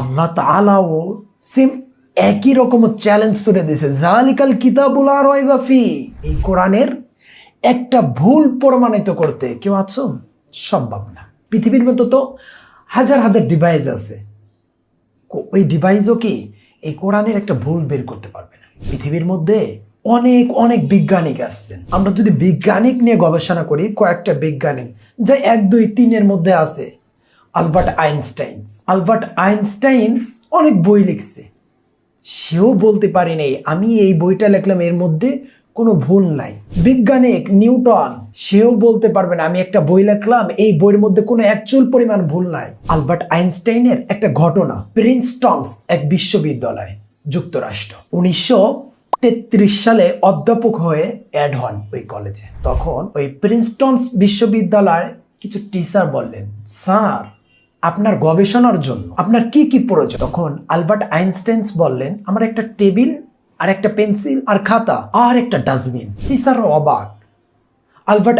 আল্লাহ তাআলাও same একই রকম challenge তুলে দিয়েছে। জালিকাল কিতাবুল আর ফি। এই কোরআনের একটা ভুল প্রমাণিত করতে কেউ আছো? সম্ভব না। পৃথিবীর মতো তো হাজার হাজার ডিভাইস আছে। ওই ডিভাইসও কি এই কোরআনের একটা ভুল বের করতে পারবে না। পৃথিবীর মধ্যে অনেক অনেক বিজ্ঞানিক আসছেন। আমরা যদি বিজ্ঞানিক নিয়ে গবেষণা করি, কয়েকটা বিজ্ঞানিক, যা এক, দুই, তিনের মধ্যে আছে আলবার্ট আইনস্টাইনস। আলবার্ট আইনস্টাইনস অনেক বই লিখছে। সেও বলতে পারি নেই, আমি এই বইটা লিখলাম, এর মধ্যে কোনো ভুল নাই। বিজ্ঞানিক নিউটন, সেও বলতে পারবে না, আমি একটা বই লিখলাম, এই বইয়ের মধ্যে কোনো অ্যাকচুয়াল পরিমাণ ভুল নাই। আলবার্ট আইনস্টাইনের একটা ঘটনা, প্রিন্সটনস, এক বিশ্ববিদ্যালয়, যুক্তরাষ্ট্র। উনিশশো তেত্রিশ সালে অধ্যাপক হয়ে অ্যাড হন ওই কলেজে। তখন ওই প্রিন্সটনস বিশ্ববিদ্যালয়ের কিছু টিচার বললেন স্যার আপনার গবেষণার জন্য, আপনার কি কি প্রয়োজন? তখন আলবার্ট আইনস্টাইন বললেন, আমার একটা টেবিল, আর একটা পেন্সিল, আর খাতা, আর একটা ডাস্টবিন। টিচার অবাক। আলবার্ট